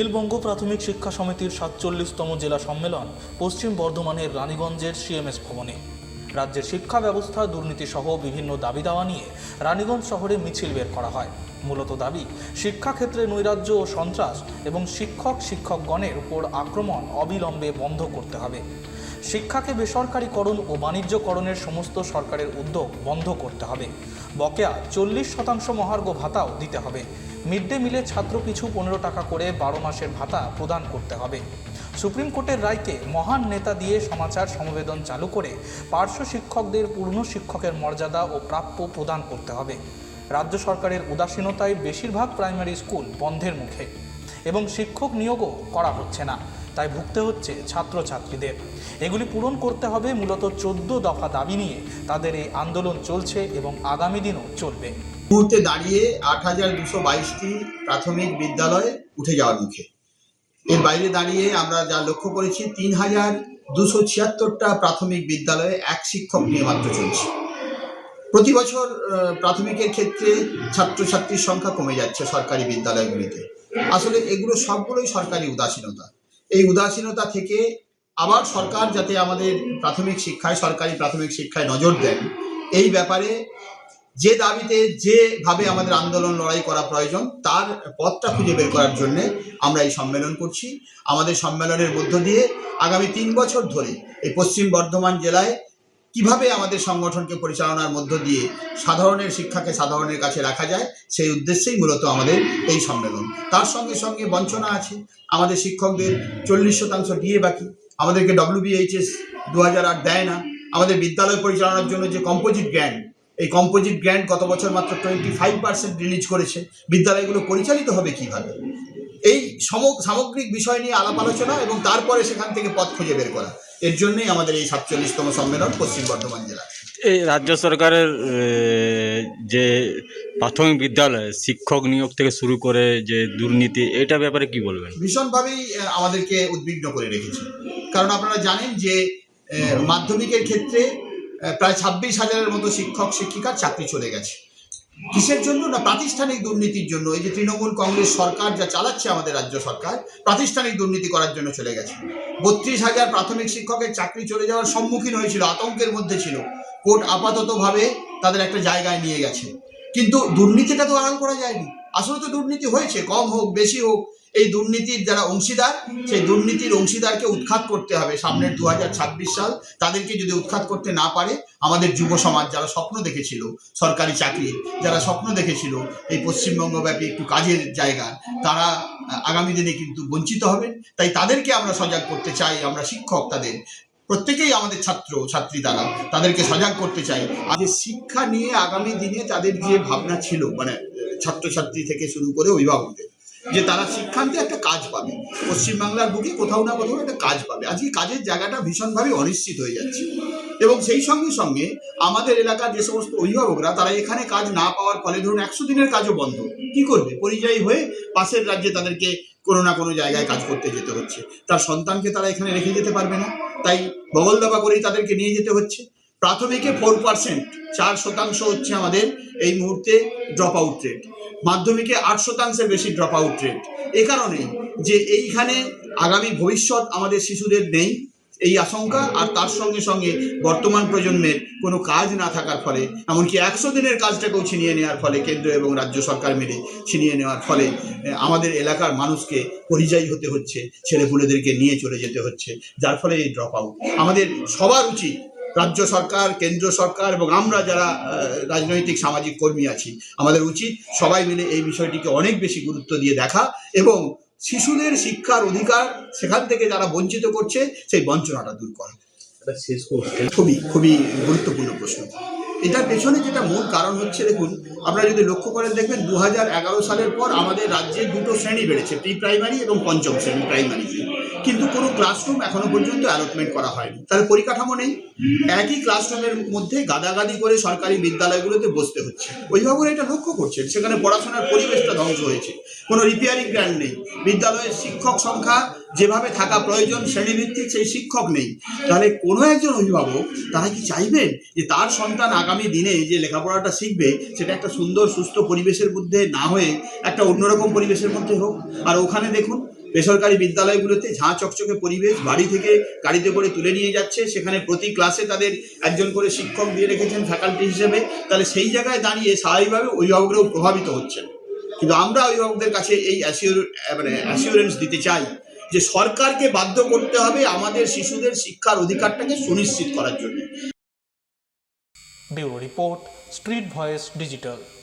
নিখিলবঙ্গ প্রাথমিক শিক্ষা সমিতির সাতচল্লিশতম জেলা সম্মেলন পশ্চিম বর্ধমানের রানীগঞ্জের সিএমএস ভবনে। রাজ্যের শিক্ষা ব্যবস্থা, দুর্নীতি সহ বিভিন্ন দাবি দাওয়া নিয়ে রানীগঞ্জ শহরে মিছিল বের করা হয়। মূলত দাবি, শিক্ষাক্ষেত্রে নৈরাজ্য ও সন্ত্রাস এবং শিক্ষক শিক্ষকগণের উপর আক্রমণ অবিলম্বে বন্ধ করতে হবে। শিক্ষাকে বেসরকারীকরণ ও বাণিজ্যকরণের সমস্ত সরকারের উদ্যোগ বন্ধ করতে হবে। বকেয়া চল্লিশ শতাংশ মহার্ঘ ভাতাও দিতে হবে। মিড ডে মিলে ছাত্র পিছু পনেরো টাকা করে বারো মাসের ভাতা প্রদান করতে হবে। সুপ্রিম কোর্টের রায়কে মহান নেতা দিয়ে সমাচার সমবেদন চালু করে পার্শ্ব শিক্ষকদের পূর্ণ শিক্ষকের মর্যাদা ও প্রাপ্য প্রদান করতে হবে। রাজ্য সরকারের উদাসীনতায় বেশিরভাগ প্রাইমারি স্কুল বন্ধের মুখে এবং শিক্ষক নিয়োগও করা হচ্ছে না। তাই ভুগতে হচ্ছে ছাত্রছাত্রীদের। এগুলি পূরণ করতে হবে মূলত চোদ্দ দফা দাবি নিয়ে। তাদের এই আন্দোলন চলছে এবং আগামী দিনও চলবে। মুহূর্তে দাঁড়িয়ে আট হাজার দুশো বাইশটি প্রাথমিক বিদ্যালয় উঠে যাওয়ার মুখে। এর বাইরে দাঁড়িয়ে আমরা যা লক্ষ্য করেছি, তিন হাজার দুশো ছিয়াত্তরটা প্রাথমিক বিদ্যালয়ে এক শিক্ষক নিয়ে মাত্র চলছে। প্রতি বছর প্রাথমিকের ক্ষেত্রে ছাত্রছাত্রীর সংখ্যা কমে যাচ্ছে সরকারি বিদ্যালয়গুলিতে। আসলে এগুলো সবগুলোই সরকারি উদাসীনতা। এই উদাসীনতা থেকে আবার সরকার যাতে আমাদের প্রাথমিক শিক্ষায়, সরকারি প্রাথমিক শিক্ষায় নজর দেন। এই ব্যাপারে যে দাবিতে যেভাবে আমাদের আন্দোলন লড়াই করা প্রয়োজন, তার পথটা খুঁজে বের করার জন্য আমরা এই সম্মেলন করছি। আমাদের সম্মেলনের মধ্য দিয়ে আগামী তিন বছর ধরে এই পশ্চিম বর্ধমান জেলায় কীভাবে আমাদের সংগঠনকে পরিচালনার মধ্য দিয়ে সাধারণের শিক্ষাকে সাধারণের কাছে রাখা যায়, সেই উদ্দেশ্যেই মূলত আমাদের এই সম্মেলন। তার সঙ্গে সঙ্গে বঞ্চনা আছে। আমাদের শিক্ষকদের চল্লিশ শতাংশ দিয়ে বাকি। আমাদেরকে ডব্লিউবিএইচএস দু হাজার আট দেয় না। আমাদের বিদ্যালয় পরিচালনার জন্য যে কম্পোজিট গ্র্যান্ড এই কম্পোজিট গ্র্যান্ড গত বছর মাত্র টোয়েন্টি ফাইভ পার্সেন্ট রিলিজ করেছে। বিদ্যালয়গুলো পরিচালিত হবে কীভাবে? এই সম- সামগ্রিক বিষয় নিয়ে আলাপ আলোচনা এবং তারপরে সেখান থেকে পথ খুঁজে বের করা। এর জন্যই আমাদের এই সাতচল্লিশতম সম্মেলন পশ্চিম বর্ধমান জেলা। এই রাজ্য সরকারের যে প্রাথমিক বিদ্যালয়ে শিক্ষক নিয়োগ থেকে শুরু করে যে দুর্নীতি এটা ব্যাপারে কি বলবেন? ভীষণভাবেই আমাদেরকে উদ্বিগ্ন করে রেখেছে। কারণ আপনারা জানেন যে মাধ্যমিকের ক্ষেত্রে প্রায় ছাব্বিশ হাজারের মতো শিক্ষক শিক্ষিকার চাকরি চলে গেছে। কিসের জন্য? না, প্রাতিষ্ঠানিক দুর্নীতির জন্য। এই যে তৃণমূল কংগ্রেস সরকার যা চালাচ্ছে আমাদের রাজ্য সরকার, প্রাতিষ্ঠানিক দুর্নীতি করার জন্য চলে গেছে। বত্রিশ হাজার প্রাথমিক শিক্ষকের চাকরি চলে যাওয়ার সম্মুখীন হয়েছিল, আতঙ্কের মধ্যে ছিল। কোর্ট আপাততভাবে তাদের একটা জায়গায় নিয়ে গেছে। কিন্তু দুর্নীতিটা তো আড়াল করা যায়নি। আসলে তো দুর্নীতি হয়েছে, কম হোক, বেশি হোক। এই দুর্নীতির যারা অংশীদার, সেই দুর্নীতির অংশীদারকে উৎখাত করতে হবে সামনের দু হাজার ছাব্বিশ সাল। তাদেরকে যদি উৎখাত করতে না পারে, আমাদের যুব সমাজ যারা স্বপ্ন দেখেছিল, সরকারি চাকরির যারা স্বপ্ন দেখেছিল এই পশ্চিমবঙ্গব্যাপী একটু কাজের জায়গা তারা আগামী দিনে কিন্তু বঞ্চিত হবেন। তাই তাদেরকে আমরা সজাগ করতে চাই, আমরা শিক্ষক তাদের, প্রত্যেকেই আমাদের ছাত্র, ছাত্রী তারা, তাদেরকে সজাগ করতে চাই। যে শিক্ষা নিয়ে আগামী দিনে তাদের যে ভাবনা ছিল মানে ছাত্রছাত্রী থেকে শুরু করে অভিভাবকদের যে তারা শিক্ষান্তে একটা কাজ পাবে। পশ্চিমবাংলার বুকে কোথাও না কোথাও একটা কাজ পাবে। আজকে কাজের জায়গাটা ভীষণভাবে অনিশ্চিত হয়ে যাচ্ছে। এবং সেই সঙ্গে সঙ্গে আমাদের এলাকার যে সমস্ত অভিভাবকরা, তারা এখানে কাজ না পাওয়ার ফলে ধরুন একশো দিনের কাজও বন্ধ। কি করবে? পরিযায়ী হয়ে পাশের রাজ্যে তাদেরকে কোনো না কোনো জায়গায় কাজ করতে যেতে হচ্ছে। তার সন্তানকে তারা এখানে রেখে যেতে পারবে না। তাই বগল দাবা করেই তাদেরকে নিয়ে যেতে হচ্ছে। প্রাথমিকে ফোর পার্সেন্ট চার শতাংশ হচ্ছে আমাদের এই মুহূর্তে ড্রপ আউট রেট মাধ্যমিকে আট শতাংশের বেশি ড্রপ আউট রেট এ কারণেই যে এইখানে আগামী ভবিষ্যৎ আমাদের শিশুদের নেই এই আশঙ্কা, আর তার সঙ্গে সঙ্গে বর্তমান প্রজন্মের কোনো কাজ না থাকার ফলে, এমনকি একশো দিনের কাজটাকেও ছিনিয়ে নেওয়ার ফলে, কেন্দ্র এবং রাজ্য সরকার মিলে ছিনিয়ে নেওয়ার ফলে আমাদের এলাকার মানুষকে পরিযায়ী হতে হচ্ছে, ছেলেপুলেদেরকে নিয়ে চলে যেতে হচ্ছে, যার ফলে এই ড্রপ আউট আমাদের সবার উচিত রাজ্য সরকার কেন্দ্র সরকার এবং আমরা যারা রাজনৈতিক সামাজিক কর্মী আছি আমাদের উচিত সবাই মিলে এই বিষয়টিকে অনেক বেশি গুরুত্ব দিয়ে দেখা এবং শিশুদের শিক্ষার অধিকার সেখান থেকে যারা বঞ্চিত করছে সেই বঞ্চনাটা দূর করা। খুবই খুবই গুরুত্বপূর্ণ প্রশ্ন। এটার পেছনে যেটা মূল কারণ হচ্ছে, দেখুন, আপনারা যদি লক্ষ্য করেন, দেখবেন দু হাজার এগারো সালের পর আমাদের রাজ্যে দুটো শ্রেণি বেড়েছে প্রি প্রাইমারি এবং পঞ্চম শ্রেণি প্রাইমারি। কিন্তু কোনো ক্লাসরুম এখনও পর্যন্ত অ্যালটমেন্ট করা হয়নি। তাহলে পরিকাঠামো নেই। একই ক্লাসরুমের মধ্যে গাদাগাদি করে সরকারি বিদ্যালয়গুলোতে বসতে হচ্ছে। অভিভাবকরা এটা লক্ষ্য করছেন। সেখানে পড়াশোনার পরিবেশটা ধ্বংস হয়েছে। কোনো রিপেয়ারিং গ্র্যান্ড নেই। বিদ্যালয়ের শিক্ষক সংখ্যা যেভাবে থাকা প্রয়োজন শ্রেণীভিত্তিক সেই শিক্ষক নেই। তাহলে কোনো একজন অভিভাবক তারা কি চাইবেন যে তার সন্তান আগামী দিনে যে লেখাপড়াটা শিখবে সেটা একটা সুন্দর, সুস্থ পরিবেশের মধ্যে না হয়ে একটা অন্যরকম পরিবেশের মধ্যে হোক? আর ওখানে দেখুন, বেসরকারি বিদ্যালয়গুলোতে ঝাঁ চকচকে পরিবেশ বাড়ি থেকে গাড়িতে করে তুলে নিয়ে যাচ্ছে। সেখানে প্রতি ক্লাসে তাদের একজন করে শিক্ষক দিয়ে রেখেছেন ফ্যাকাল্টি হিসেবে। তাহলে সেই জায়গায় দাঁড়িয়ে স্বাভাবিকভাবে অভিভাবকরাও প্রভাবিত হচ্ছেন। কিন্তু আমরা অভিভাবকদের কাছে এই অ্যাসিওর মানে অ্যাসিওরেন্স দিতে চাই। যে সরকারকে বাধ্য করতে হবে আমাদের শিশুদের শিক্ষার অধিকারটাকে সুনিশ্চিত করার জন্য। Report, street voice digital.